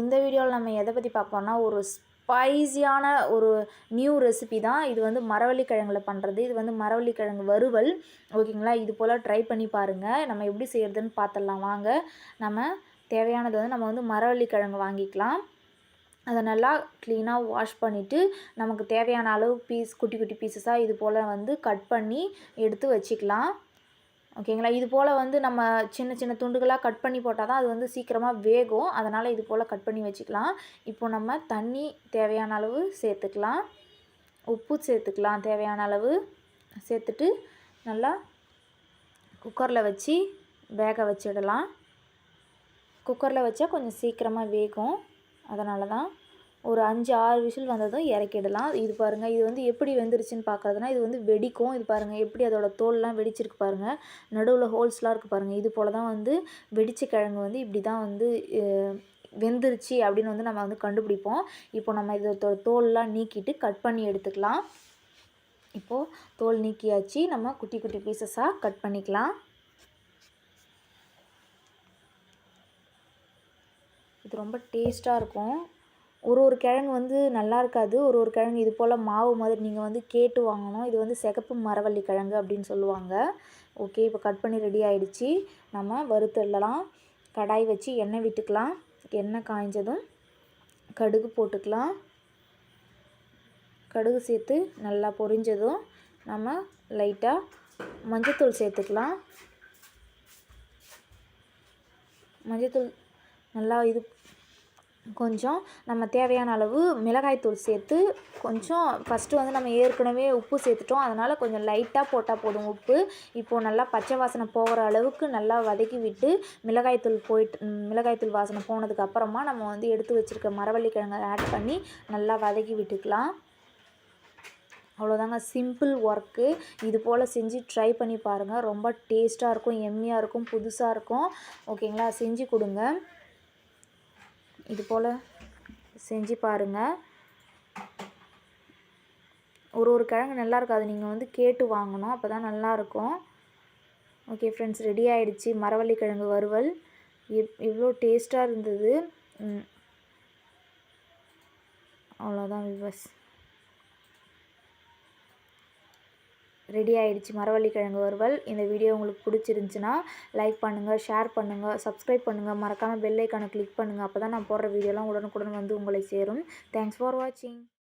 இந்த வீடியோவில் நம்ம எதை பற்றி பார்ப்போம்னா ஒரு ஸ்பைஸியான ஒரு நியூ ரெசிபி தான். இது வந்து மரவள்ளிக்கிழங்குல பண்ணுறது இது வந்து மரவள்ளி கிழங்கு வறுவல் ஓகேங்களா இது போல் ட்ரை பண்ணி பாருங்கள் நம்ம எப்படி செய்கிறதுன்னு பார்த்துடலாம் வாங்க. நம்ம தேவையானது வந்து நம்ம வந்து மரவள்ளி கிழங்கு வாங்கிக்கலாம். அதை நல்லா க்ளீனாக வாஷ் பண்ணிவிட்டு நமக்கு தேவையான அளவு பீஸ் குட்டி குட்டி பீசஸாக இது போல் வந்து கட் பண்ணி எடுத்து வச்சுக்கலாம். ஓகேங்களா? இது போல் வந்து நம்ம சின்ன சின்ன துண்டுகளாக கட் பண்ணி போட்டால் தான் அது வந்து சீக்கிரமாக வேகும். அதனால் இது போல் கட் பண்ணி வச்சுக்கலாம். இப்போ நம்ம தண்ணி தேவையான அளவு சேர்த்துக்கலாம். உப்பு சேர்த்துக்கலாம் தேவையான அளவு. சேர்த்துட்டு நல்லா குக்கரில் வச்சு வேக வச்சிடலாம். குக்கரில் வச்சா கொஞ்சம் சீக்கிரமாக வேகும். அதனால தான் ஒரு அஞ்சு ஆறு விசில் வந்ததும் இறக்கிடலாம். இது பாருங்கள் இது வந்து எப்படி வெந்துருச்சுன்னு பார்க்குறதுனா இது வந்து வெடிக்கும். இது பாருங்கள் எப்படி அதோட தோல்லாம் வெடிச்சிருக்கு பாருங்கள் நடுவில் ஹோல்ஸ்லாம் இருக்குது பாருங்கள் இது போல் தான் வந்து வெடிச்ச கிழங்கு வந்து இப்படி தான் வந்து வெந்துருச்சு அப்படின்னு வந்து நம்ம வந்து கண்டுபிடிப்போம். இப்போ நம்ம இதோட தோல்லாம் நீக்கிட்டு கட் பண்ணி எடுத்துக்கலாம். இப்போது தோல் நீக்கியாச்சு. நம்ம குட்டி குட்டி பீசஸாக கட் பண்ணிக்கலாம். இது ரொம்ப டேஸ்ட்டாக இருக்கும். ஒரு ஒரு கிழங்கு வந்து நல்லா இருக்காது. ஒரு ஒரு கிழங்கு இது போல் மாவு மாதிரி நீங்கள் வந்து கேட்டு வாங்கணும். இது வந்து சிகப்பு மரவள்ளி கிழங்கு அப்படின்னு சொல்லுவாங்க. ஓகே இப்போ கட் பண்ணி ரெடி ஆகிடுச்சி நம்ம வறுத்துடலாம். கடாய் வச்சு எண்ணெய் விட்டுக்கலாம். எண்ணெய் காய்ஞ்சதும் கடுகு போட்டுக்கலாம். கடுகு சேர்த்து நல்லா பொரிஞ்சதும் நம்ம லைட்டாக மஞ்சத்தூள் சேர்த்துக்கலாம். மஞ்சத்தூள் நல்லா இது கொஞ்சம் நம்ம தேவையான அளவு மிளகாய்த்தூள் சேர்த்து கொஞ்சம் ஃபஸ்ட்டு வந்து நம்ம ஏற்கனவே உப்பு சேர்த்துட்டோம். அதனால் கொஞ்சம் லைட்டாக போட்டால் போதும் உப்பு. இப்போது நல்லா பச்சை வாசனை போகிற அளவுக்கு நல்லா வதக்கி விட்டு மிளகாய்த்தூள் போயிட்டு மிளகாய்த்தூள் வாசனை போனதுக்கு அப்புறமா நம்ம வந்து எடுத்து வச்சுருக்க மரவள்ளி கிழங்கை ஆட் பண்ணி நல்லா வதக்கி விட்டுக்கலாம். அவ்வளோதாங்க சிம்பிள் ஒர்க்கு இது போல் செஞ்சு ட்ரை பண்ணி பாருங்கள் ரொம்ப டேஸ்ட்டாக இருக்கும் எம்மியாக இருக்கும் புதுசாக இருக்கும். ஓகேங்களா செஞ்சு கொடுங்க. இது போல் செஞ்சு பாருங்கள் ஒரு ஒரு கிழங்கு நல்லா இருக்காது. நீங்கள் வந்து கேட்டு வாங்கணும். அப்போ தான் நல்லாயிருக்கும் ஓகே ஃப்ரெண்ட்ஸ் ரெடி ஆகிடுச்சி மரவள்ளி கிழங்கு வறுவல். இவ் இவ்வளோ டேஸ்ட்டாக இருந்தது. அவ்வளோதான் விவஸ் ரெடி ஆகிடுச்சு மரவள்ளிக்கிழங்கு வறுவல். இந்த வீடியோ உங்களுக்கு பிடிச்சிருந்துச்சின்னா லைக் பண்ணுங்கள் ஷேர் பண்ணுங்கள் சப்ஸ்கிரைப் பண்ணுங்கள் மறக்காமல் பெல் ஐக்கானை கிளிக் பண்ணுங்கள் அப்போ தான் நான் போடுற வீடியோலாம் உடனுக்குடன் வந்து உங்களை சேரும். தேங்க்ஸ் ஃபார் வாட்சிங்